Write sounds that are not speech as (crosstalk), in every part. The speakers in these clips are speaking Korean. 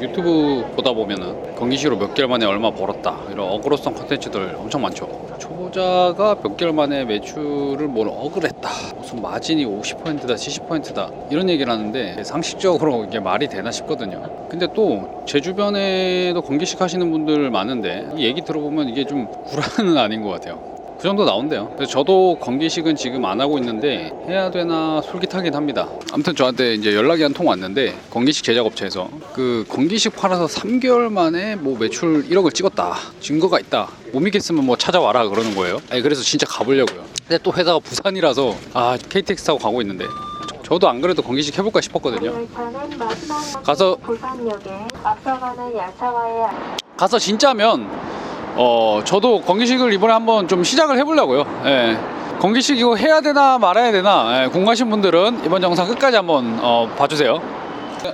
유튜브 보다 보면은 건기시로 몇 개월 만에 얼마 벌었다 이런 어그로성 컨텐츠들 엄청 많죠. 초보자가 몇 개월 만에 매출을 뭘 억울했다 무슨 마진이 50%다 70%다 이런 얘기를 하는데 상식적으로 이게 말이 되나 싶거든요. 근데 또 제 주변에도 건기식 하시는 분들 많은데 이 얘기 들어보면 이게 좀 구라는 아닌 것 같아요. 그 정도 나온대요. 그래서 저도 건기식은 지금 안 하고 있는데 해야 되나 솔깃하긴 합니다. 아무튼 저한테 이제 연락이 한 통 왔는데 건기식 제작업체에서 그 건기식 팔아서 3개월 만에 뭐 매출 1억을 찍었다. 증거가 있다. 못 믿겠으면 뭐 찾아와라 그러는 거예요. 아니 그래서 진짜 가보려고요. 근데 또 회사가 부산이라서 아 KTX 타고 가고 있는데 저도 안 그래도 건기식 해볼까 싶었거든요. 가서 가서 진짜면 어 저도 건기식을 이번에 한번 좀 시작을 해보려고요. 예. 건기식 이거 해야 되나 말아야 되나 예, 궁금하신 분들은 이번 영상 끝까지 한번 어, 봐주세요.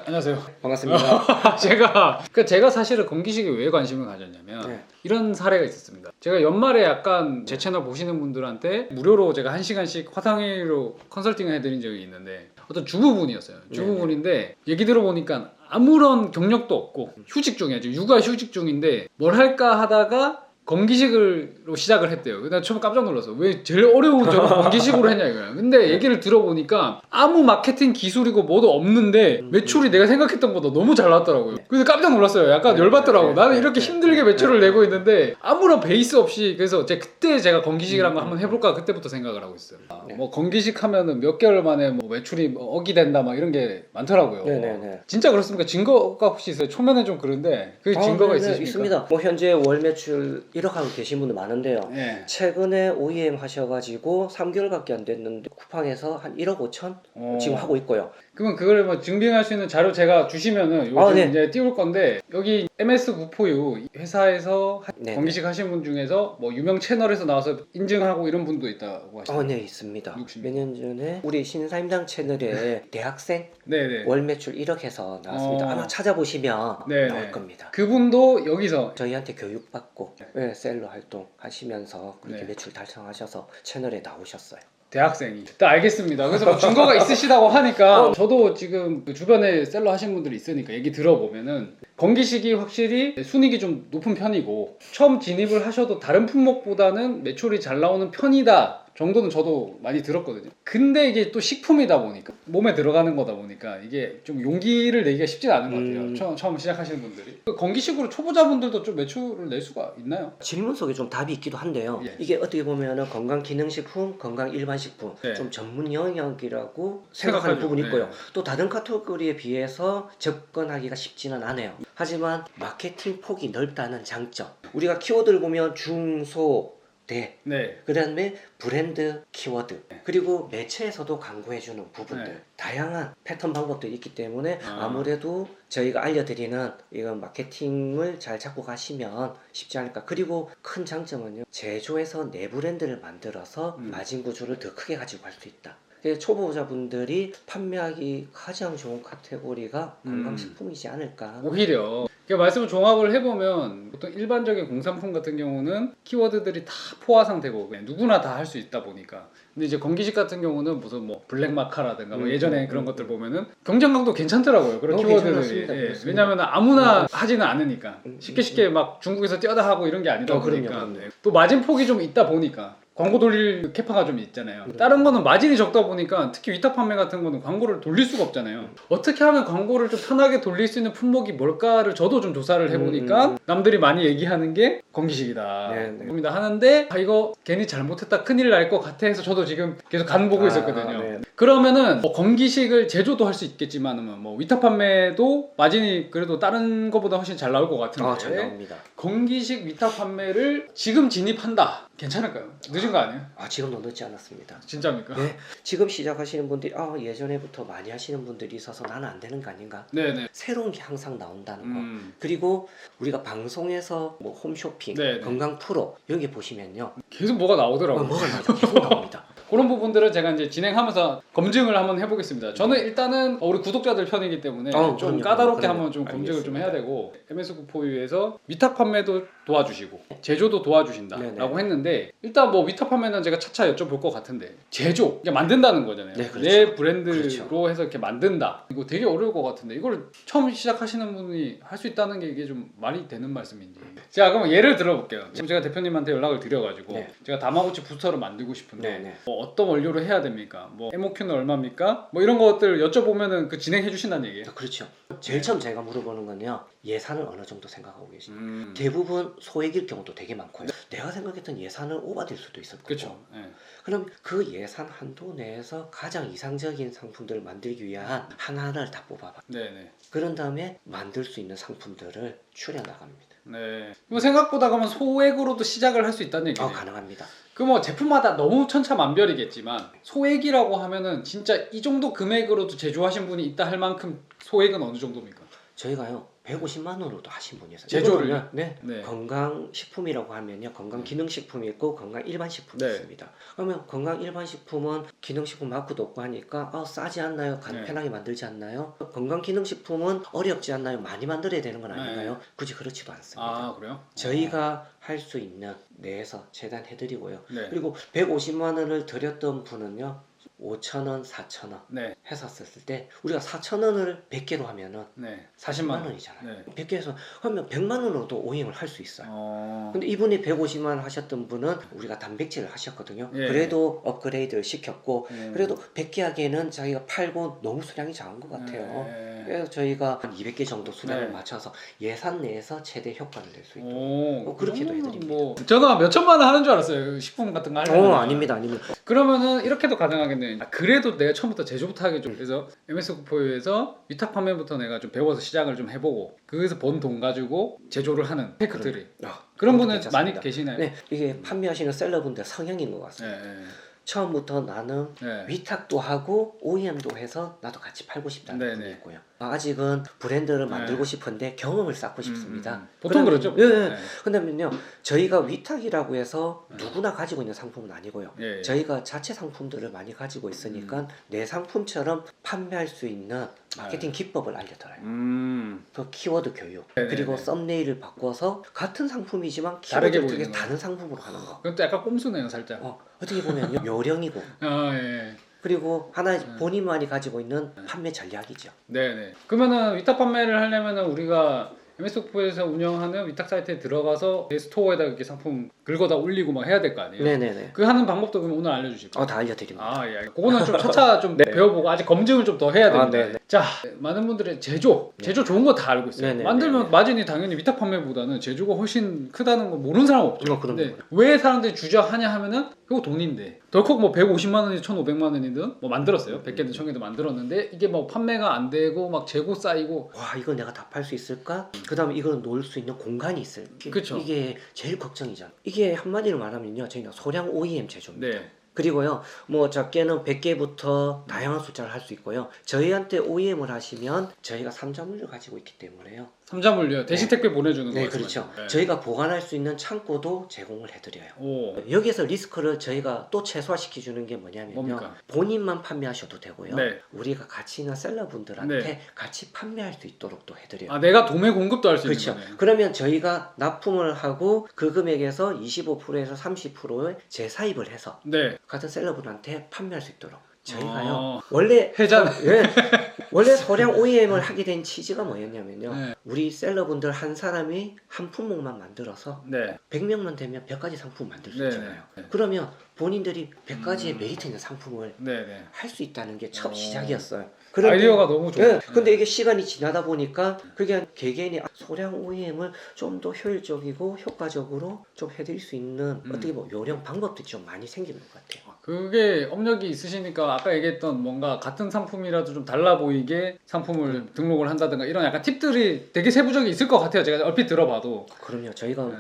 안녕하세요. 반갑습니다. (laughs) 제가 그 제가 사실은 건기식에 왜 관심을 가졌냐면 네. 이런 사례가 있었습니다. 제가 연말에 약간 제 채널 보시는 분들한테 무료로 제가 한 시간씩 화상회의로 컨설팅을 해드린 적이 있는데 어떤 주부분이었어요. 주부분인데 얘기 들어보니까 아무런 경력도 없고 휴직 중이야. 지금 육아 휴직 중인데 뭘 할까 하다가 건기식으 로 시작을 했대요. 근데 처음 깜짝 놀랐어. 왜 제일 어려운 저거 건기식으로 (laughs) 했냐 이거야. 근데 얘기를 들어보니까 아무 마케팅 기술이고 뭐도 없는데 매출이 내가 생각했던 것보다 너무 잘 나왔더라고요. 근데 깜짝 놀랐어요. 약간 열받더라고. 나는 이렇게 힘들게 매출을 내고 있는데 아무런 베이스 없이 그래서 제가 그때 제가 건기식이란 거 한번 해볼까 그때부터 생각을 하고 있어요. 뭐 건기식 하면은 몇 개월 만에 뭐 매출이 뭐 억이 된다 막 이런 게 많더라고요. 네네네. 진짜 그렇습니까? 증거가 혹시 있어요? 초면에 좀 그런데 그 아, 증거가 네네, 있으십니까? 있습니다. 뭐 현재 월 매출 1억 하고 계신 분들 많은 데요. 예. 최근에 OEM 하셔가지고 3개월밖에 안 됐는데 쿠팡에서 한 1억 5천 어. 지금 하고 있고요. 그러면 그걸 뭐 증빙할 수 있는 자료 제가 주시면은 요즘 아, 네. 이제 띄울 건데 여기 MS 구포유 회사에서 하- 네. 건기식 하신 분 중에서 뭐 유명 채널에서 나와서 인증하고 이런 분도 있다고 어, 하시죠. 네 있습니다. 몇 년 전에 우리 신사임당 채널에 (laughs) 대학생 네네. 월 매출 1억 해서 나왔습니다. 어. 아마 찾아보시면 네네. 나올 겁니다. 그분도 여기서 저희한테 교육받고 네, 셀러 활동 하시면서 그렇게 네. 매출 달성하셔서 채널에 나오셨어요. 대학생이. 딱 알겠습니다. 그래서 뭐 증거가 있으시다고 (laughs) 어. 하니까 저도 지금 그 주변에 셀러 하시는 분들이 있으니까 얘기 들어보면은 건기식이 확실히 순익이 좀 높은 편이고 처음 진입을 하셔도 다른 품목보다는 매출이 잘 나오는 편이다. 정도는 저도 많이 들었거든요. 근데 이게 또 식품이다 보니까 몸에 들어가는 거다 보니까 이게 좀 용기를 내기가 쉽진 않은 것 같아요. 음. 처음, 처음 시작하시는 분들이. 그 건기식으로 초보자분들도 좀 매출을 낼 수가 있나요? 질문 속에 좀 답이 있기도 한데요. 예. 이게 어떻게 보면은 건강 기능식품, 건강 일반식품 네. 좀 전문 영역이라고. 생각하는 부분이 네. 있고요. 또 다른 카테고리에 비해서 접근하기가 쉽지는 않아요. 하지만 마케팅 폭이 넓다는 장점. 우리가 키워드를 보면 중소 대 네. 그 다음에 브랜드 키워드 그리고 매체에서도 광고해주는 부분들 네. 다양한 패턴 방법들이 있기 때문에 아. 아무래도 저희가 알려드리는 이런 마케팅을 잘 잡고 가시면 쉽지 않을까 그리고 큰 장점은요 제조해서 내 브랜드를 만들어서 음. 마진 구조를 더 크게 가지고 갈 수 있다 초보자분들이 판매하기 가장 좋은 카테고리가 음. 건강식품이지 않을까 오히려 그 말씀을 종합을 해보면 보통 일반적인 공산품 같은 경우는 키워드들이 다 포화 상태고 그냥 누구나 다 할 수 있다 보니까 근데 이제 건기식 같은 경우는 무슨 뭐 블랙마카라든가 뭐 음, 예전에 음, 그런 음, 것들 보면은 경쟁력도 괜찮더라고요 그런 어, 키워드들이. 예. 왜냐하면 아무나 하지는 않으니까 음, 쉽게 음, 쉽게 막 중국에서 뛰어다 하고 이런 게 아니다 어, 그럼요, 보니까 그럼요. 네. 또 마진 폭이 좀 있다 보니까 광고 돌릴 캐파가 좀 있잖아요. 음. 다른 거는 마진이 적다 보니까 특히 위탁 판매 같은 거는 광고를 돌릴 수가 없잖아요. 어떻게 하면 광고를 좀 편하게 돌릴 수 있는 품목이 뭘까를 저도 좀 조사를 해보니까 음. 남들이 많이 얘기하는 게 건기식이다. 네, 네. 하는데 아 이거 괜히 잘못했다 큰일 날 것 같아 해서 저도 지금 계속 간 보고 아, 있었거든요. 네. 그러면은 뭐 건기식을 제조도 할 수 있겠지만은 뭐 위탁 판매도 마진이 그래도 다른 거보다 훨씬 잘 나올 것 같은데 아, 잘 나옵니다 건기식 위탁 판매를 지금 진입한다. 괜찮을까요? 늦은 거 아니에요? 아 지금도 늦지 않았습니다 진짜입니까? 네, 지금 시작하시는 분들이 아 예전에부터 많이 하시는 분들이 있어서 나는 안 되는 거 아닌가? 네네. 새로운 게 항상 나온다는 거. 음. 그리고 우리가 방송에서 뭐 홈쇼핑, 네, 네. 건강 프로 여기 보시면요, 계속 뭐가 어, 나오더라고요. 뭐가 나오죠? 계속 나옵니다. 그런 부분들은 제가 이제 진행하면서 검증을 한번 해보겠습니다. 저는 일단은 우리 구독자들 편이기 때문에 어, 좀 그럼요. 까다롭게 그럼요. 한번 좀 검증을 좀 해야 알겠습니다. 되고 MS 구포유에서 위탁 판매도 도와주시고 제조도 도와주신다라고. 했는데 일단 뭐 위탁 판매는 제가 차차 여쭤볼 것 같은데 제조 이게 만든다는 거잖아요. 네, 그렇죠. 내 브랜드로 그렇죠. 해서 이렇게 만든다. 이거 되게 어려울 것 같은데 이걸 처음 시작하시는 분이 할 수 있다는 게 이게 좀 말이 되는 말씀인지. 자 그럼 예를 들어볼게요. 지금 제가 대표님한테 연락을 드려가지고 네. 제가 다마고치 부스터를 만들고 싶은데 네 네. 뭐 어떤 원료로 해야 됩니까? 뭐 MOQ는 얼마입니까? 뭐 이런 것들 여쭤보면은 그 진행해 주신다는 얘기예요. 그렇죠. 제일 처음 제가 물어보는 건요. 예산을 어느 정도 생각하고 계신가요? 음. 대부분 소액일 경우도 되게 많고요. 내가 생각했던 예산은 오바될 수도 있을 거고. 그렇죠. 예. 그럼 그 예산 한도 내에서 가장 이상적인 상품들을 만들기 위한 하나하나를 다 뽑아봐. 네네. 그런 다음에 만들 수 있는 상품들을 추려 나갑니다. 네. 이거 생각보다 그러면 소액으로도 시작을 할 수 있다는 얘기네요. 어, 가능합니다. 그 뭐 제품마다 너무 천차만별이겠지만 소액이라고 하면은 진짜 이 정도 금액으로도 제조하신 분이 있다 할 만큼 소액은 어느 정도입니까? 저희가요 150만 원으로도 하신 분이 있어요. 제조를요? 이거는요, 네. 네. 건강 식품이라고 하면요 건강 기능 식품이 있고 건강 일반 식품이 네. 있습니다. 그러면 건강 일반 식품은 기능 식품 마크도 없고 하니까 아 싸지 않나요? 간 네. 편하게 만들지 않나요? 건강 기능 식품은 어렵지 않나요? 많이 만들어야 되는 건 네. 아닌가요? 굳이 그렇지도 않습니다. 아 그래요? 저희가 할 수 있는 내에서 최대한 해드리고요. 네. 그리고 150만 원을 드렸던 분은요 5천 원, 4천 원 네. 해서 썼을 때 우리가 4천 원을 100개로 하면은 네. 40만 40만 원. 원이잖아요. 네. 100개에서 그러면 100만 원으로도 오행을 할 수 있어요. 어. 근데 이분이 150만 원 하셨던 분은 우리가 단백질을 하셨거든요. 예. 그래도 업그레이드를 시켰고 음. 그래도 100개 하기에는 자기가 팔고 너무 수량이 작은 것 같아요. 네. 그래서 저희가 한 200개 정도 수량을 네. 맞춰서 예산 내에서 최대 효과를 낼 수 있도록. 오, 어, 그렇게도 그러면은 해드립니다. 뭐 저는 몇 천만 원 하는 줄 알았어요. 식품 같은 거 하려면. 어 아닙니다 아닙니다. 그러면은 이렇게도 가능하겠네요. 아, 그래도 내가 처음부터 제조부터 하기 좀 그래서 MS 구포유에서 위탁 판매부터 내가 좀 배워서 시작을 좀 해보고 거기서 번 돈 가지고 제조를 하는 테크들이 아, 그런 분은. 많이 계시나요? 네 이게 판매하시는 셀러분들 성향인 것 같습니다. 네. 처음부터 나는 네. 위탁도 하고 OEM도 해서 나도 같이 팔고 싶다는 네네. 분이 있고요. 아직은 브랜드를 네. 만들고 싶은데 경험을 쌓고 싶습니다. 음, 음. 보통 그러면- 그렇죠. 예, 예. 네. 근데면요 저희가 위탁이라고 해서 누구나 가지고 있는 상품은 아니고요. 예, 예. 저희가 자체 상품들을 많이 가지고 있으니까 음. 내 상품처럼 판매할 수 있는 마케팅 기법을 알려드려요. 음. 그 키워드 교육 네네네. 그리고 썸네일을 바꿔서 같은 상품이지만 다르게 키워드를 되게. 다른 상품으로 하는 거. 그것도 약간 꼼수네요, 살짝. 어, 어떻게 보면 요령이고 아 예. 그리고 하나의 네. 본인만이 가지고 있는 판매 전략이죠. 네네. 그러면은 위탁 판매를 하려면은 우리가 MS오프에서 운영하는 위탁 사이트에 들어가서 내 스토어에다 이렇게 상품 긁어다 올리고 막 해야 될 거 아니에요? 네네네. 그 하는 방법도 그럼 오늘 알려주실 거예요? 어, 다 알려드립니다. 아, 예. 그거는 좀 (laughs) 차차 좀 네. 배워보고 아직 검증을 좀 더 해야 됩니다. 아, 네네. 자, 많은 분들의 제조, 네. 제조 좋은 거 다 알고 있어요. 네네네. 만들면 마진이 당연히 위탁 판매보다는 제조가 훨씬 크다는 거 모르는 사람 없죠. 어, 그럼요. 근데 왜 사람들이 주저하냐 하면은 그거 돈인데 덜컥 뭐 150만 원이든 1,500만 원이든 뭐 만들었어요. 100개든 1000개든 만들었는데 이게 뭐 판매가 안 되고 막 재고 쌓이고 와 이거 내가 다 팔 수 있을까? 그다음에 이거는 놓을 수 있는 공간이 있을. 그쵸. 이게 제일 걱정이잖아. 이게 한마디로 말하면요, 저희가 소량 OEM 제조입니다. 네. 그리고요, 뭐 적게는 100개부터 다양한 숫자를 할 수 있고요. 저희한테 OEM을 하시면 저희가 삼자물을 가지고 있기 때문에요. 삼자물류 대신 택배 보내주는 거 네? 그렇죠. 네. 저희가 보관할 수 있는 창고도 제공을 해드려요. 오 여기서 리스크를 저희가 또 최소화시켜 주는 게 뭐냐면요. 뭡니까? 본인만 판매하셔도 되고요. 네. 우리가 같이 있는 셀러분들한테 네. 같이 판매할 수 있도록 또 해드려요. 아 내가 도매 공급도 할수 그렇죠. 있는 거네요. 그러면 저희가 납품을 하고 그 금액에서 25%에서 30%의 재사입을 해서 네. 같은 셀러분한테 판매할 수 있도록 저희가요. 어, 원래 회전. 예. (laughs) 원래 소량 OEM을 하게 된 취지가 뭐였냐면요. 네. 우리 셀러분들 한 사람이 한 품목만 만들어서 네. 100명만 되면 100가지 상품 만들 수 네, 있잖아요. 네. 그러면 본인들이 100가지의 음. 메리트 있는 상품을 네. 네. 할수 있다는 게첫 어. 시작이었어요. 아이디어가 너무 좋아요. 예, 근데 이게 시간이 지나다 보니까 그게 개개인이 소량 OEM을 좀 더 효율적이고 효과적으로 좀 해드릴 수 있는 음. 어떻게 뭐 요령 방법들이 좀 많이 생기는 것 같아요. 그게 업력이 있으시니까 아까 얘기했던 뭔가 같은 상품이라도 좀 달라 보이게 상품을 음. 등록을 한다든가 이런 약간 팁들이 되게 세부적이 있을 것 같아요. 제가 얼핏 들어봐도. 그럼요. 저희가 네.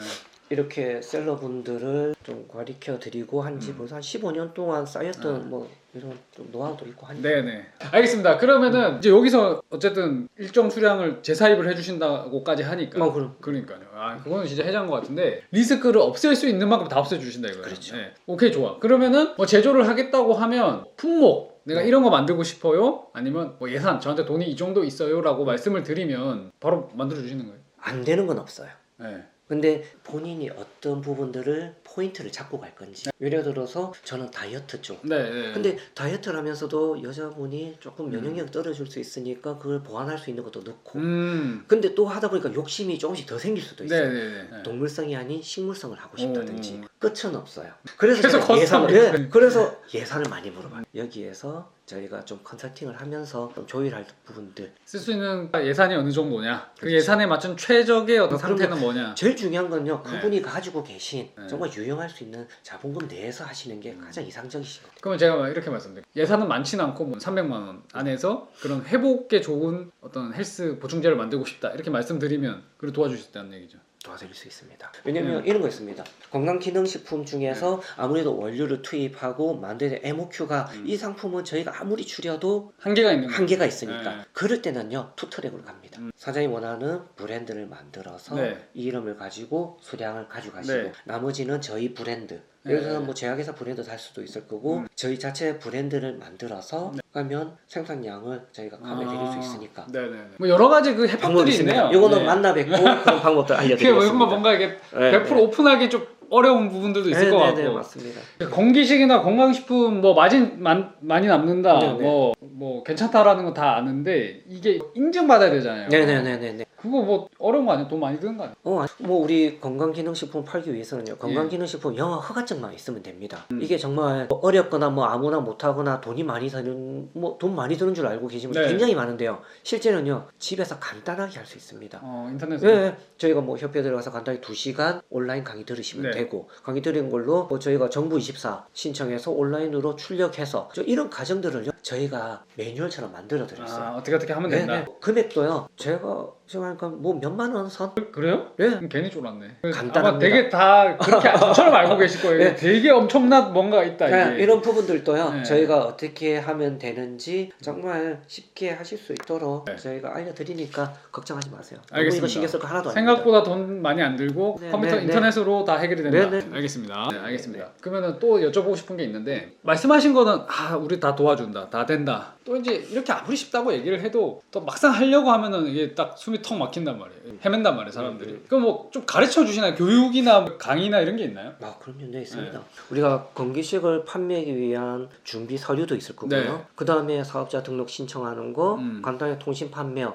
이렇게 셀러분들을 좀 가르쳐 드리고 한지 음. 벌써 한 15년 동안 쌓였던 아. 뭐 이런 좀 노하우도 있고 하니까 네네. 알겠습니다. 그러면은 이제 여기서 어쨌든 일정 수량을 재사입을 해주신다고까지 하니까. 뭐 그럼 그러니까요. 아 그거는 진짜 해자인 것 같은데 리스크를 없앨 수 있는 만큼 다 없애주신다 이거예요. 그렇죠. 네. 오케이 좋아. 그러면은 뭐 제조를 하겠다고 하면 품목 내가 네. 이런 거 만들고 싶어요. 아니면 뭐 예산 저한테 돈이 이 정도 있어요라고 말씀을 드리면 바로 만들어 주시는 거예요. 안 되는 건 없어요. 네. 근데 본인이 어떤 부분들을 포인트를 잡고 갈 건지 예를 들어서 저는 다이어트 쪽 네. 네. 근데 다이어트를 하면서도 여자분이 조금 음. 면역력 떨어질 수 있으니까 그걸 보완할 수 있는 것도 넣고 음. 근데 또 하다 보니까 욕심이 조금씩 더 생길 수도 있어요 네네네. 네. 동물성이 아닌 식물성을 하고 싶다든지 음. 끝은 없어요. 그래서 계속 예산을 예, 그래서 예산을 많이 물어봐요. 여기에서 저희가 좀 컨설팅을 하면서 좀 조율할 부분들 쓸 수 있는 예산이 어느 정도냐. 그 예산에 맞춘 최적의 어떤 어, 그럼요. 상태는 뭐냐. 제일 중요한 건요. 네. 그분이 가지고 계신 네. 정말 유용할 수 있는 자본금 내에서 하시는 게 가장 이상적이신 것 같아요. 그러면 제가 이렇게 말씀드릴게요. 예산은 많지는 않고 뭐 300만 원 안에서 그런 회복에 좋은 어떤 헬스 보충제를 만들고 싶다 이렇게 말씀드리면 그걸 있다는 얘기죠. 도와드릴 수 있습니다. 왜냐면 네. 이런 거 있습니다. 건강기능식품 중에서 아무래도 원료를 투입하고 만드는 MOQ가 음. 이 상품은 저희가 아무리 줄여도 한계가 있는. 한계가 있으니까 네. 그럴 때는요 투트랙으로 갑니다 음. 사장이 원하는 브랜드를 만들어서 네. 이 이름을 가지고 수량을 가져가시고 네. 나머지는 저희 브랜드 네. 예를 들어서 뭐 제약회사 브랜드 달 수도 있을 거고 음. 저희 자체 브랜드를 만들어서 네. 가면 생산량을 저희가 가면 드릴 수 아, 있으니까 네네네. 뭐 여러 가지 그 해법들이 있네요. 이거는 네. 만나 뵙고 그런 방법들 알려드리겠습니다 뭔가 뭔가 이게 네, 100% 오픈하기 좀 어려운 부분들도 있을 네, 것 네, 같고. 네, 맞습니다 건기식이나 건강식품 뭐 마진 많, 많이 남는다 네, 네. 뭐, 뭐 괜찮다라는 거다 아는데 이게 인증 받아야 되잖아요 네 네 네 네 그거 뭐 어려운 거 아니에요? 돈 많이 드는 거 아니에요? 어, 뭐 우리 건강기능식품 팔기 위해서는요. 건강기능식품 영화 허가증만 있으면 됩니다. 음. 이게 정말 뭐 어렵거나 뭐 아무나 못하거나 돈이 많이 드는 뭐 돈 많이 드는 줄 알고 계시는 분 네. 굉장히 많은데요. 실제는요 집에서 간단하게 할 수 있습니다. 어 인터넷으로 네, 저희가 뭐 협회 들어가서 간단히 2 시간 온라인 강의 들으시면 네. 되고 강의 들은 걸로 뭐 저희가 정부 24 신청해서 온라인으로 출력해서 저 이런 과정들을요 저희가 매뉴얼처럼 만들어 드렸어요. 아 어떻게 어떻게 하면 네, 된다 네. 금액도요. 제가 생각하니까 뭐 몇만 원 선? 그래요? 네. 그럼 괜히 쫄았네 간단합니다. 아마 되게 다 그렇게 저처럼 알고 (laughs) 계실 거예요 네. 되게 엄청난 뭔가 있다 이게 네, 이런 부분들도요 네. 저희가 어떻게 하면 되는지 정말 쉽게 하실 수 있도록 네. 저희가 알려드리니까 걱정하지 마세요. 알겠습니다. 이거 신경 쓸 거 하나도. 생각보다 돈 많이 안 들고 네, 컴퓨터 네, 네. 인터넷으로 다 해결이 된다. 네, 네. 알겠습니다. 네, 네, 알겠습니다. 그러면은 또 여쭤보고 싶은 게 있는데 말씀하신 거는 아 우리 다 도와준다, 다 된다. 또 이제 이렇게 아무리 쉽다고 얘기를 해도 또 막상 하려고 하면은 이게 딱 숨이 턱 막힌단 말이에요. 헤맨단 말이에요, 사람들이. 네, 네. 그럼 뭐 좀 가르쳐 주시나요? 교육이나 강의나 이런 게 있나요? 아, 그럼요, 네, 있습니다. 네. 우리가 건기식을 판매하기 위한 준비 서류도 있을 거고요. 네. 그 다음에 사업자 등록 신청하는 거, 음. 간단히 통신 판매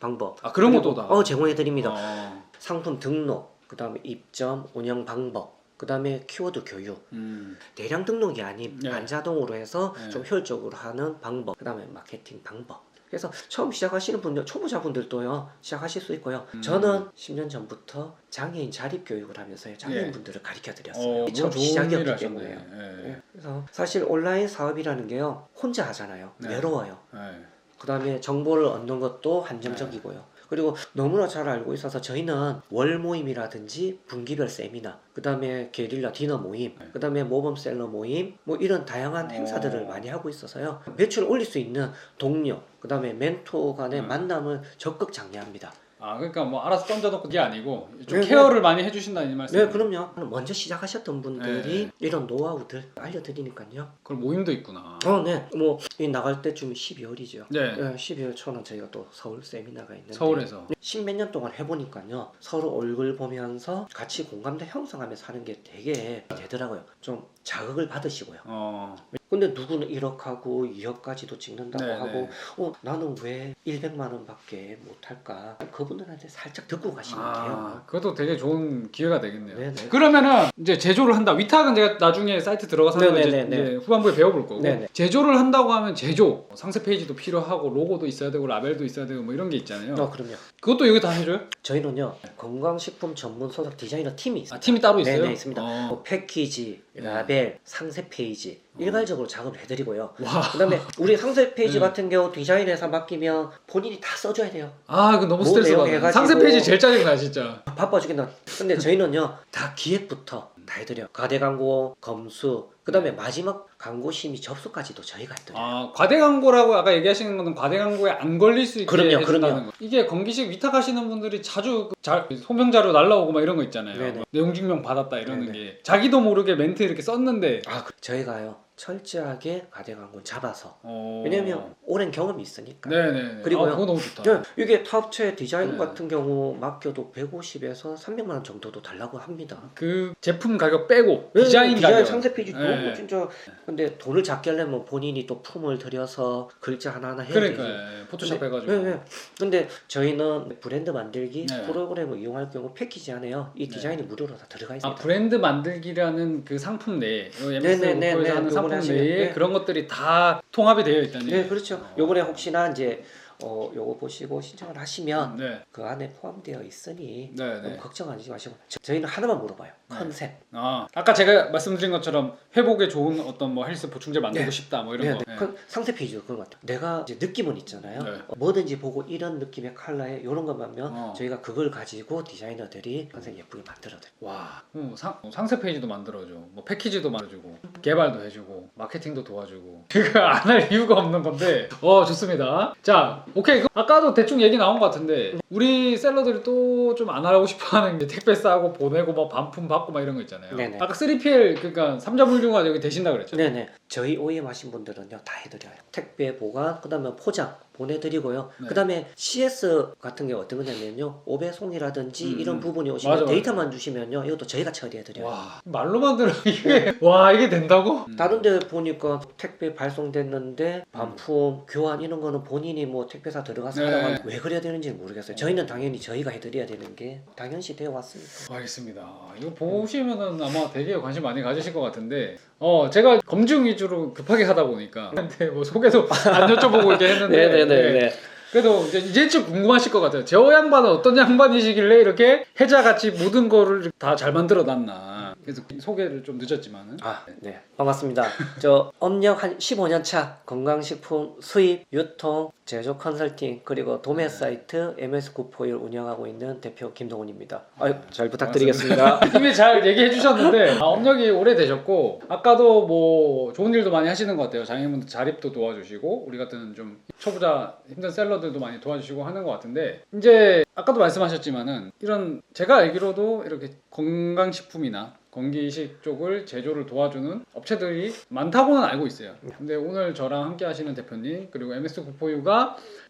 방법. 아 그런 것도 다. 어, 제공해 드립니다. 어, 상품 등록, 그 다음에 입점, 운영 방법, 그 다음에 키워드 교육. 음. 대량 등록이 아닌 네. 반자동으로 해서 네. 좀 효율적으로 하는 방법, 그 다음에 마케팅 방법. 그래서 처음 시작하시는 분들, 초보자분들도요, 시작하실 수 있고요. 음. 저는 10년 전부터 장애인 자립 교육을 하면서요, 예. 장애인분들을 가르쳐 드렸어요. 어, 이 처음 시작이었기 일을 때문에. 하셨네. 예. 예. 그래서 사실 온라인 사업이라는 게요, 혼자 하잖아요. 네. 외로워요. 예. 그 다음에 정보를 얻는 것도 한정적이고요. 그리고 너무나 잘 알고 있어서 저희는 월 모임이라든지 분기별 세미나, 그 다음에 게릴라 디너 모임, 네. 그 다음에 모범 셀러 모임, 뭐 이런 다양한 어. 행사들을 많이 하고 있어서요. 매출을 올릴 수 있는 동료, 그 다음에 멘토 간의 음. 만남을 적극 장려합니다. 아 그러니까 뭐 알아서 던져놓고 그게 아니고 좀 네, 케어를 많이 해주신다는 이 말씀. 네, 그럼요. 먼저 시작하셨던 분들이 네. 이런 노하우들 알려드리니까요. 그럼 모임도 있구나. 어, 네. 뭐, 이 나갈 때쯤 12월이죠. 네. 12월 초는 저희가 또 서울 세미나가 있는데 서울에서. 십몇 년 동안 해보니까요 서로 얼굴 보면서 같이 공감대 형성하면서 하는 게 되게 되더라고요 좀 자극을 받으시고요 어. 근데 누구는 1억 하고 2억까지도 찍는다고 네, 하고 네. 어 나는 왜 100만 원밖에 못할까 그분들한테 살짝 듣고 가시면 아, 돼요 그것도 되게 좋은 기회가 되겠네요. 네네. 그러면은 이제 제조를 한다. 위탁은 제가 나중에 사이트 들어가서 거 이제. 이제 후반부에 배워볼 거고. 네네. 제조를 한다고 하면 제조 상세 페이지도 필요하고 로고도 있어야 되고 라벨도 있어야 되고 뭐 이런 게 있잖아요. 어 그럼요 그것도 여기 다 해줘요? 저희는요 건강식품 전문 소속 디자이너 팀이 있습니다 아 팀이 따로 있어요? 네네 있습니다 어. 뭐 패키지, 네. 라벨, 상세 페이지 일괄적으로 작업을 해드리고요. 와. 그다음에 우리 상세 페이지 네. 같은 경우 디자인 회사 맡기면 본인이 다 써줘야 돼요. 아, 그 너무 뭐 스트레스 받아. 상세 페이지 제일 짜증나 진짜. 바빠 죽겠나. 근데 저희는요 다 기획부터 다 해드려요. 과대 광고, 검수, 그다음에 마지막 광고 심의 접수까지도 저희가 해드려요. 아, 과대 광고라고 아까 얘기하시는 거는 과대 광고에 안 걸릴 수 있게 그럼요, 해준다는 그럼요. 거. 이게 건기식 위탁하시는 분들이 자주 그 자, 소명 자료 날라오고 막 이런 거 있잖아요. 네네. 뭐 내용 증명 받았다 이러는 네네. 게 자기도 모르게 멘트 이렇게 썼는데 아, 그- 저희가요 철저하게 과대 광고 잡아서 어... 왜냐면 오랜 경험이 있으니까. 네네. 그리고요. 아, 너무 좋다. 네, 이게 타업체 디자인 네. 같은 경우 맡겨도 150에서 300만 원 정도도 달라고 합니다. 그 제품 가격 빼고 네, 디자인 디자인 가격 상세 페이지 네. 너무 진짜 근데 돈을 작게 하려면 본인이 또 품을 들여서 글자 하나하나 해야. 그러니까 예, 포토샵 근데- 해가지고 네, 네. 근데 저희는 브랜드 만들기 네. 프로그램을 이용할 경우 패키지 안에요. 이 네. 디자인이 무료로 다 들어가 있습니다. 아 브랜드 만들기라는 그 상품 내에 네네네네, 로코에서 하는 상품 네. 그런 것들이 다 통합이 되어 있다는 네. 그렇죠. 요번에 혹시나 이제 어 요거 보시고 신청을 하시면 네. 그 안에 포함되어 있으니 네, 너무 네. 걱정하지 마시고 저- 저희는 하나만 물어봐요. 네. 컨셉. 아 아까 제가 말씀드린 것처럼 회복에 좋은 어떤 뭐 헬스 보충제 만들고 네. 싶다 뭐 이런 네, 거. 네. 네. 그 상세 페이지도 그런 것 같아요. 내가 이제 느낌은 있잖아요. 네. 어, 뭐든지 보고 이런 느낌의 컬러에 이런 것만 하면 어. 저희가 그걸 가지고 디자이너들이 컨셉 예쁘게 만들어드려요. 와, 음, 상, 상세 페이지도 만들어줘, 뭐 패키지도 만들어주고, 개발도 해주고, 마케팅도 도와주고. (laughs) 그거 안 할 이유가 없는 건데, 어 좋습니다. 자, 오케이. 그 아까도 대충 얘기 나온 것 같은데, 우리 셀러들이 또 좀 안 하고 싶어하는 게 택배 싸고 보내고 막 반품 받고 막 이런 거 있잖아요. 네네. 아까 3PL 그러니까 삼자분류가 여기 되신다 그랬죠. 네네. 저희 OEM 하신 분들은요 다 해드려요. 택배 보관, 그다음에 포장 보내드리고요. 네. 그다음에 CS 같은 게 어떤 거냐면요 오배송이라든지 음, 이런 음. 부분이 오시면 맞아, 맞아. 데이터만 주시면요 이것도 저희가 처리해드려요. 와, 말로만 들어 이게 (laughs) 와 이게 된다고? 다른 데 보니까 택배 발송됐는데 반품, 교환 이런 거는 본인이 뭐 택배사 들어가서 네. 하는데 왜 그래야 되는지 모르겠어요. 저희는 당연히 저희가 해드려야 되는 게 당연시 되어 왔으니까. 알겠습니다. 이거 보시면은 아마 되게 관심 많이 가지실 것 같은데, 어 제가 검증 위주로 급하게 하다 보니까 근데 뭐 소개도 안 여쭤보고 이렇게 했는데, (laughs) 네. 그래도 이제 이제쯤 궁금하실 것 같아요. 저 양반은 어떤 양반이시길래 이렇게 해자같이 모든 거를 다 잘 만들어 놨나. 그래서 소개를 좀 늦었지만은. 아, 네. 반갑습니다. 저 (laughs) 업력 한 15년 차 건강식품 수입, 유통, 제조 컨설팅 그리고 도매 네. 사이트 MS941 운영하고 있는 대표 김동훈입니다. 아유, 잘 부탁드리겠습니다. (laughs) 이미 잘 얘기해 주셨는데 아, 업력이 오래되셨고 아까도 뭐 좋은 일도 많이 하시는 것 같아요 장애인분들 자립도 도와주시고 우리 같은 좀 초보자 힘든 셀러들도 많이 도와주시고 하는 것 같은데 이제 아까도 말씀하셨지만은 이런 제가 알기로도 이렇게 건강식품이나 건기식 쪽을 제조를 도와주는 업체들이 많다고는 알고 있어요. 근데 오늘 저랑 함께 하시는 대표님 그리고 MS 구포유가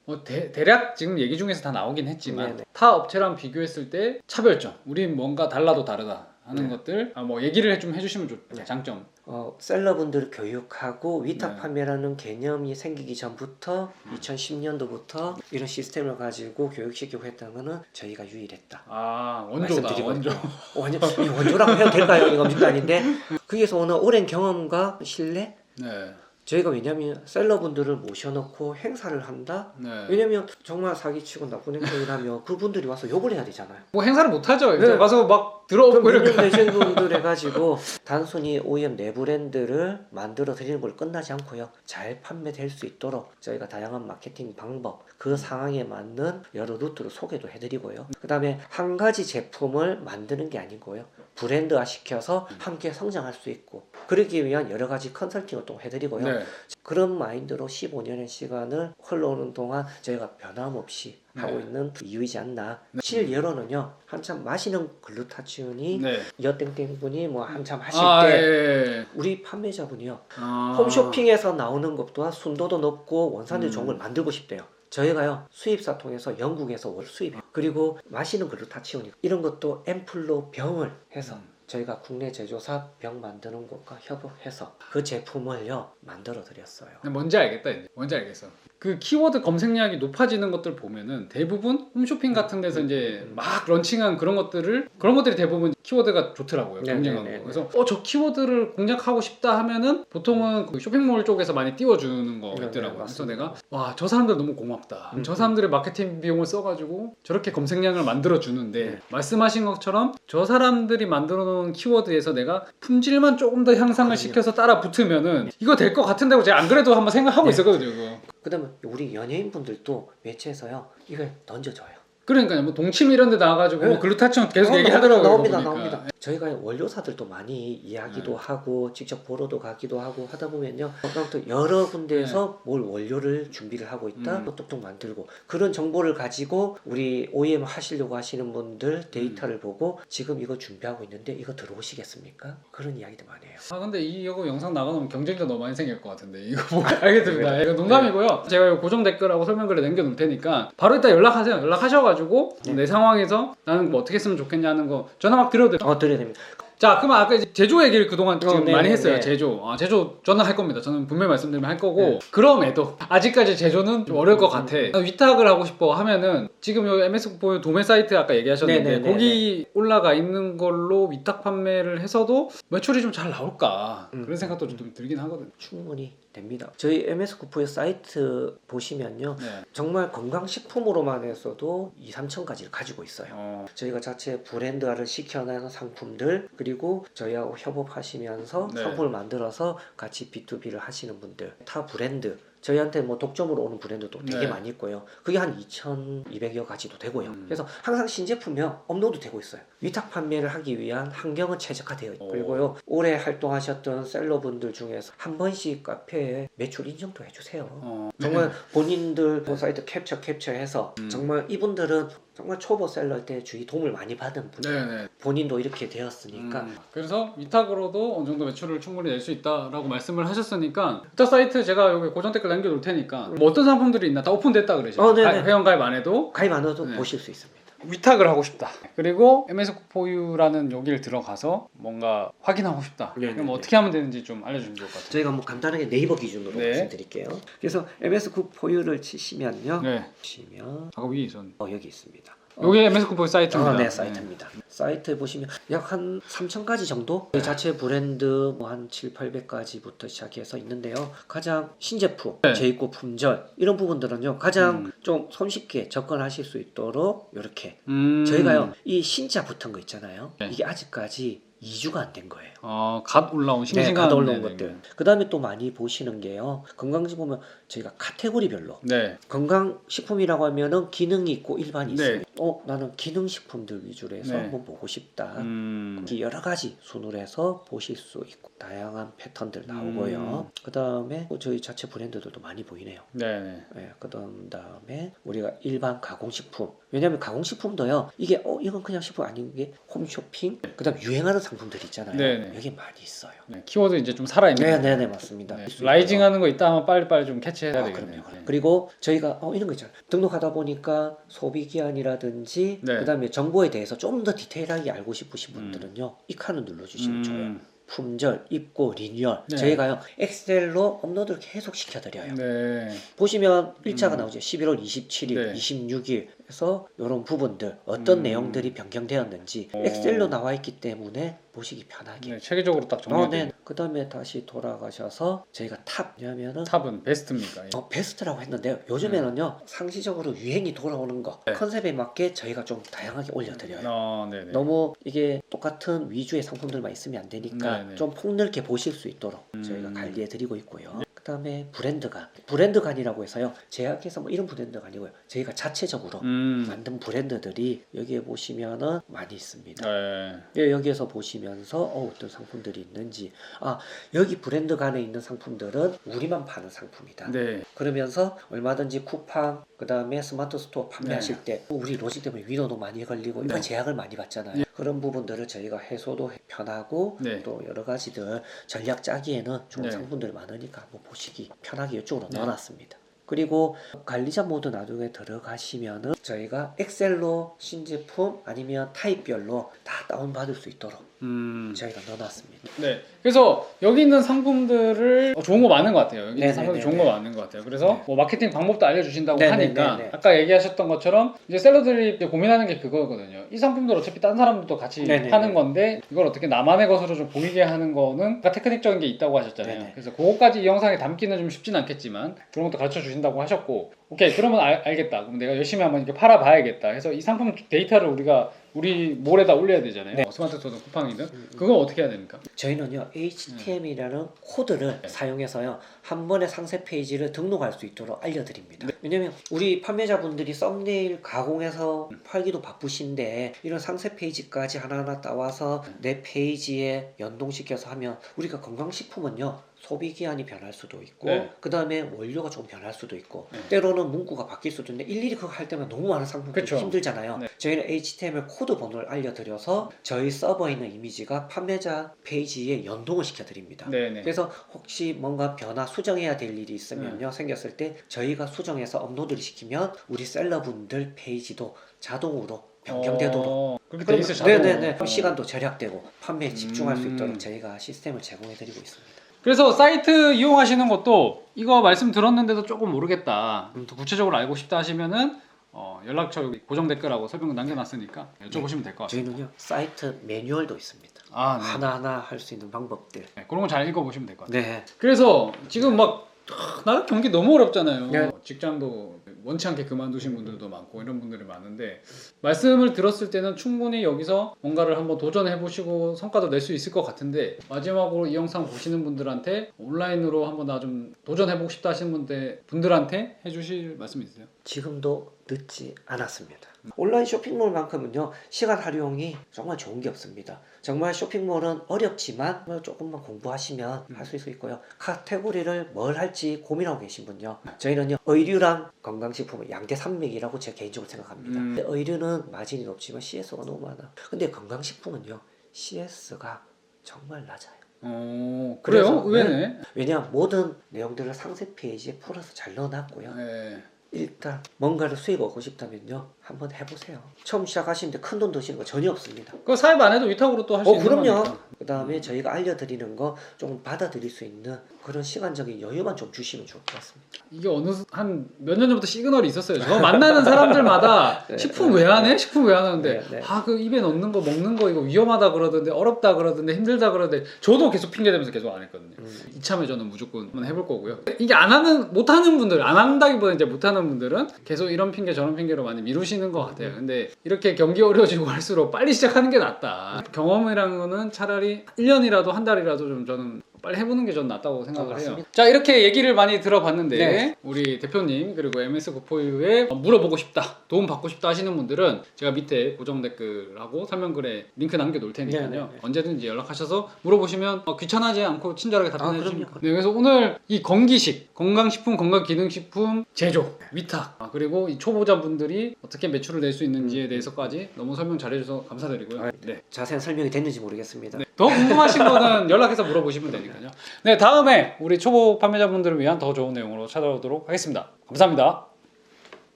뭐 대, 대략 지금 얘기 중에서 다 나오긴 했지만 네네. 타 업체랑 비교했을 때 차별점, 우린 뭔가 달라도 다르다 하는 네. 것들 아, 뭐 얘기를 좀 해주시면 좋 네. 장점. 어, 셀러분들을 교육하고 위탁 네. 판매라는 개념이 생기기 전부터 음. 2010년도부터 이런 시스템을 가지고 교육시키고 했던 거는 저희가 유일했다. 아 원조다 (laughs) 원조. 이 원조라고 해도 될까요? 음식도 (laughs) 아닌데 거기서 오는 오랜 경험과 신뢰 네, 저희가 왜냐면 셀러분들을 모셔놓고 행사를 한다. 네. 왜냐면 정말 사기치고 나쁜 행동을 하면 그분들이 와서 욕을 해야 되잖아요. 뭐 행사를 못 하죠. 네. 가서 막 들어오고 이렇게. 되신 분들 해가지고 단순히 OEM 내 브랜드를 만들어 드리는 걸 끝나지 않고요. 잘 판매될 수 있도록 저희가 다양한 마케팅 방법, 그 상황에 맞는 여러 루트를 소개도 해드리고요. 그 다음에 한 가지 제품을 만드는 게 아니고요. 브랜드화 시켜서 함께 성장할 수 있고 그러기 위한 여러 가지 컨설팅을 또 해드리고요. 네. 그런 마인드로 15년의 시간을 흘러오는 동안 저희가 변함없이 네. 하고 있는 이유이지 않나. 네. 실예로는요. 한참 마시는 글루타치온이 네. 여땡땡 분이 뭐 한참 하실 아, 때 예, 예. 우리 판매자분이요. 아. 홈쇼핑에서 나오는 것보다 순도도 높고 원산도 음. 좋은 걸 만들고 싶대요. 저희가요 수입사 통해서 영국에서 월 수입해요. 그리고 마시는 글루타치온 이런 것도 앰플로 병을 해서 음. 저희가 국내 제조사 병 만드는 곳과 협업해서 그 제품을요 만들어 드렸어요. 뭔지 알겠다 이제. 뭔지 알겠어. 그 키워드 검색량이 높아지는 것들 보면은 대부분 홈쇼핑 같은 데서 이제 막 런칭한 그런 것들을 그런 것들이 대부분 키워드가 좋더라고요. 네, 경쟁하는 네, 네, 거. 그래서 어 저 키워드를 공략하고 싶다 하면은 보통은 그 쇼핑몰 쪽에서 많이 띄워주는 거 네, 네, 있더라고요. 그래서. 내가 와 저 사람들 너무 고맙다. 음, 저 음. 사람들의 마케팅 비용을 써가지고 저렇게 검색량을 만들어 주는데 네. 말씀하신 것처럼 저 사람들이 만들어 놓은 키워드에서 내가 품질만 조금 더 향상을. 시켜서 따라 붙으면은 이거 될 것 같은데 제가 안 그래도 한번 생각하고 네. 있었거든요. 그거. 그다음에 우리 연예인분들도 매체에서요 이걸 던져줘요. 그러니까요. 뭐 동침 이런 데 나와가지고 네. 뭐 글루타치온 계속 어, 얘기하더라고요. 나옵니다. 나옵니다. 저희가 원료사들도 많이 이야기도 네. 하고 직접 보러도 가기도 하고 하다 보면요. 아무튼 여러 군데에서 뭘 원료를 준비를 하고 있다, 음. 또 뚝뚝 만들고 그런 정보를 가지고 우리 OEM 하시려고 하시는 분들 데이터를 보고 지금 이거 준비하고 있는데 이거 들어오시겠습니까? 그런 이야기도 많이 해요. 아 근데 이 이거 영상 나가면 경쟁자 너무 많이 생길 것 같은데 이거 (laughs) 보고 알겠습니다. 이거 농담이고요. 제가 이거 고정 댓글하고 설명글에 남겨놓을 테니까 바로 이따 연락하세요. 연락하셔가지고 네. 내 상황에서 나는 뭐 어떻게 했으면 좋겠냐는 거 전화 막 드려도 돼요. 어, 드려야 됩니다. 자, 그러면 아까 이제 제조 얘기를 그동안 지금 네, 많이 네, 했어요. 네. 제조. 아, 제조 저는 할 겁니다. 저는 분명히 말씀드리면 할 거고. 네. 그럼에도 아직까지 제조는 좀 어려울 것 음, 같아. 위탁을 하고 싶어 하면은 지금 요 MS 보유 도매 사이트 아까 얘기하셨는데 네, 네, 네, 거기 올라가 있는 걸로 위탁 판매를 해서도 매출이 좀 잘 나올까 음. 그런 생각도 좀 들긴 하거든요. 충분히 됩니다. 저희 MS 쿠프의 사이트 보시면요. 네. 정말 건강식품으로만 해서도 2, 3천 가지를 가지고 있어요. 어, 저희가 자체 브랜드화를 시켜내는 상품들 그리고 저희하고 협업하시면서 네. 상품을 만들어서 같이 B2B를 하시는 분들 타 브랜드 저희한테 뭐 독점으로 오는 브랜드도 되게 네. 많이 있고요. 그게 한 2,200여 가지도 되고요. 음. 그래서 항상 신제품이요 업로드 되고 있어요. 위탁 판매를 하기 위한 환경은 최적화되어 있고 오. 그리고요 올해 활동하셨던 셀러분들 중에서 한 번씩 카페에 매출 인정도 해주세요. 어, 정말 본인들 그 사이트 캡처 캡처해서 음. 정말 이분들은 정말 초보 셀러 때 주위 도움을 많이 받은 분들 네네. 본인도 이렇게 되었으니까 음, 그래서 위탁으로도 어느 정도 매출을 충분히 낼 수 있다라고 말씀을 하셨으니까 위탁 사이트 제가 여기 고정 댓글 남겨놓을 테니까 뭐 어떤 상품들이 있나 다 오픈됐다 그러죠. 어, 네네. 회원 가입 안 해도 가입 안 해도 네. 보실 수 있습니다. 위탁을 하고 싶다. 그리고 MS 포유라는 여기를 들어가서 뭔가 확인하고 싶다. 네네네. 그럼 어떻게 하면 되는지 좀 알려주면 좋을 것 같아요. 저희가 뭐 간단하게 네이버 기준으로 네. 말씀드릴게요. 그래서 MS 국 포유를 치시면요. 네. 치면 아까 위에 있었는데. 어, 여기 있습니다. 여기 MS 포유 사이트입니다. 아, 네, 사이트입니다. 사이트에 보시면 약 한 3,000가지 정도 저희 자체 브랜드 뭐 한 7, 800가지부터 시작해서 있는데요. 가장 신제품, 네. 재입고 품절 이런 부분들은요. 가장 음. 좀 손쉽게 접근하실 수 있도록 이렇게 음. 저희가요. 이 신자 붙은 거 있잖아요. 네. 이게 아직까지 2주가 안 된 거예요. 어, 갓 올라온 네, 싱싱한 가다 올라온 네네. 것들. 그 다음에 또 많이 보시는 게요. 건강식 보면 저희가 카테고리별로 네. 건강 식품이라고 하면은 기능이 있고 일반이 네. 있습니다. 어, 나는 기능식품들 위주로 해서 네. 한번 보고 싶다. 음. 여러 가지 순으로 해서 보실 수 있고 다양한 패턴들 나오고요. 음. 그 다음에 저희 자체 브랜드들도 많이 보이네요. 네. 예, 그다음 다음에 우리가 일반 가공식품. 왜냐하면 가공식품도요. 이게 어 이건 그냥 식품 아닌 게 홈쇼핑. 그다음 유행하는 상품들 있잖아요. 네네. 여기 많이 있어요. 네. 키워드 이제 좀 살아 있는. 네, 네, 네, 맞습니다. 네. 라이징하는 거 있다 하면 빨리빨리 좀 캐치해야 아, 되겠네요. 그럼요. 네. 그리고 저희가 어 이런 거 있잖아요. 등록하다 보니까 소비 기한이라든 지 네. 그다음에 정보에 대해서 좀 더 디테일하게 알고 싶으신 분들은요. 이 칸을 눌러주시면 좋아요. 음. 품절, 입고, 리뉴얼. 네. 저희가요 엑셀로 업로드를 계속 시켜드려요. 네. 보시면 일자가 음. 나오죠. 11월 27일, 네. 26일 에서 이런 부분들 어떤 음. 내용들이 변경되었는지 오. 엑셀로 나와 있기 때문에 보시기 편하게. 네. 체계적으로 딱 어, 정리돼. 네. 그 다음에 다시 돌아가셔서 저희가 탑 왜냐면은 탑은 베스트입니까? 어, 베스트라고 했는데요. 요즘에는요 상시적으로 유행이 돌아오는 거 네. 컨셉에 맞게 저희가 좀 다양하게 올려드려요. 어, 네네. 너무 이게 똑같은 위주의 상품들만 있으면 안 되니까 네네. 좀 폭넓게 보실 수 있도록 음. 저희가 관리해 드리고 있고요. 그다음에 브랜드간 브랜드간이라고 해서요 제약해서 뭐 이런 브랜드가 아니고요 저희가 자체적으로 음. 만든 브랜드들이 여기에 보시면은 많이 있습니다. 네. 예, 여기에서 보시면서 어, 어떤 상품들이 있는지 아 여기 브랜드간에 있는 상품들은 우리만 파는 상품이다. 네. 그러면서 얼마든지 쿠팡 그다음에 스마트 스토어 판매하실 네. 때 우리 로직 때문에 위로도 많이 걸리고 네. 이런 제약을 많이 받잖아요. 그런 부분들을 저희가 해소도 편하고 네. 또 여러 가지들 전략 짜기에는 좋은 네. 상품들이 많으니까 한번 보시기 편하게 이쪽으로 네. 넣어놨습니다. 그리고 관리자 모드 나중에 들어가시면은 저희가 엑셀로 신제품 아니면 타입별로 다 다운받을 수 있도록 음. 저희가 넣어놨습니다. 네. 그래서 여기 있는 상품들을 어, 좋은 거 많은 것 같아요. 여기 있는 네네네네. 상품이 좋은 거 많은 것 같아요. 그래서 네. 뭐 마케팅 방법도 알려주신다고 네네네네. 하니까 아까 얘기하셨던 것처럼 이제 셀러들이 이제 고민하는 게 그거거든요. 이 상품들 어차피 다른 사람들도 같이 네네네. 파는 건데 이걸 어떻게 나만의 것으로 좀 보이게 하는 거는 아까 테크닉적인 게 있다고 하셨잖아요. 네네. 그래서 그거까지 이 영상에 담기는 좀 쉽진 않겠지만 그런 것도 가르쳐 주신다고 하셨고 오케이 그러면 알, 알겠다. 그럼 내가 열심히 한번 이렇게 팔아봐야겠다. 해서 이 상품 데이터를 우리가 우리 몰에다 올려야 되잖아요. 네. 어, 스마트폰이든 쿠팡이든 그거 어떻게 해야 됩니까? 저희는요 HTM이라는 코드를 네. 사용해서요 한 번에 상세 페이지를 등록할 수 있도록 네. 알려드립니다. 왜냐면 우리 판매자분들이 썸네일 가공해서 음. 팔기도 바쁘신데 이런 상세 페이지까지 하나하나 따와서 네. 내 페이지에 연동시켜서 하면 우리가 건강식품은요 소비 기한이 변할 수도 있고 네. 그 다음에 원료가 좀 변할 수도 있고 네. 때로는 문구가 바뀔 수도 있는데 일일이 그거 할 때면 너무 많은 상품들이 그쵸. 힘들잖아요. 네. 저희는 HTML 코드 번호를 알려드려서 저희 서버에 있는 이미지가 판매자 페이지에 연동을 시켜드립니다. 네네. 그래서 혹시 뭔가 변화 수정해야 될 일이 네. 있으면요 생겼을 때 저희가 수정해서 업로드를 시키면 우리 셀러분들 페이지도 자동으로 변경되도록 어, 그렇게. 네네네 시간도 절약되고 판매에 집중할 수 음. 있도록 저희가 시스템을 제공해드리고 있습니다. 그래서 사이트 이용하시는 것도 이거 말씀 들었는데도 조금 모르겠다. 좀 더 구체적으로 알고 싶다 하시면은 어, 연락처 여기 고정 댓글하고 설명 남겨놨으니까 여쭤보시면 될 것 같아요. 저희는요 사이트 매뉴얼도 있습니다. 아, 네. 하나하나 할 수 있는 방법들. 네, 그런 거잘 읽어보시면 될 것 같아요. 네. 그래서 지금 막 하, 나라 경기 너무 어렵잖아요. 네. 직장도 원치 않게 그만두신 분들도 많고 이런 분들이 많은데 말씀을 들었을 때는 충분히 여기서 뭔가를 한번 도전해 보시고 성과도 낼 수 있을 것 같은데 마지막으로 이 영상 보시는 분들한테 온라인으로 한번 나 좀 도전해 보고 싶다 하시는 분들 분들한테 해주실 말씀 있으세요? 지금도 늦지 않았습니다. 온라인 쇼핑몰만큼은요 시간 활용이 정말 좋은 게 없습니다. 정말 쇼핑몰은 어렵지만 조금만 공부하시면 음. 할수 있을 거예요. 카테고리를 뭘 할지 고민하고 계신 분요. 저희는요 의류랑 건강식품은 양대 산맥이라고 제가 개인적으로 생각합니다. 음. 의류는 마진이 높지만 CS가 너무 많아. 근데 건강식품은요 CS가 정말 낮아요. 어 그래요? 그래서, 의외네. 왜냐 모든 내용들을 상세 페이지에 풀어서 잘 넣어놨고요. 네. 일단 뭔가를 수입 얻고 싶다면요 한번 해보세요 처음 시작하시는데 큰 돈 드시는 거 전혀 없습니다 그거 사입 안 해도 위탁으로 또 할수어 있는 그럼요 거니까. 그 다음에 저희가 알려드리는 거 조금 받아들일 수 있는 그런 시간적인 여유만 좀 주시면 좋을 것 같습니다 이게 어느 한 몇 년 전부터 시그널이 있었어요. 저 만나는 (laughs) 사람들마다 네, 식품 네, 왜안 해? 네. 식품 왜 안 하는데 네, 네. 아그 입에 넣는 거 먹는 거 이거 위험하다 그러던데 어렵다 그러던데 힘들다 그러던데 저도 계속 핑계 대면서 계속 안 했거든요. 음. 이참에 저는 무조건 한번 해볼 거고요. 이게 안 하는 못 하는 분들 안 한다기보다 이제 못 하는 분들은 계속 이런 핑계 저런 핑계로 많이 미루시 는 것 같아요. 근데 이렇게 경기 어려워지고 할수록 빨리 시작하는 게 낫다. 경험이라는 거는 차라리 1년이라도 한 달이라도 좀 저는 빨리 해보는 게 전 낫다고 생각을 어, 해요. 자 이렇게 얘기를 많이 들어봤는데 네. 우리 대표님 그리고 MS 구포유에 물어보고 싶다 도움 받고 싶다 하시는 분들은 제가 밑에 고정 댓글하고 설명글에 링크 남겨놓을 테니까요 네, 네, 네. 언제든지 연락하셔서 물어보시면 어, 귀찮아하지 않고 친절하게 답변해 아, 주십니다 그럼요. 네, 그래서 오늘 이 건기식 건강식품 건강기능식품 제조 위탁 아, 그리고 이 초보자분들이 어떻게 매출을 낼 수 있는지에 대해서까지 너무 설명 잘해주셔서 감사드리고요 아, 네. 자세한 설명이 됐는지 모르겠습니다 네, 더 궁금하신 거는 연락해서 물어보시면 되 니까요. 네, 다음에 우리 초보 판매자분들을 위한 더 좋은 내용으로 찾아오도록 하겠습니다. 감사합니다.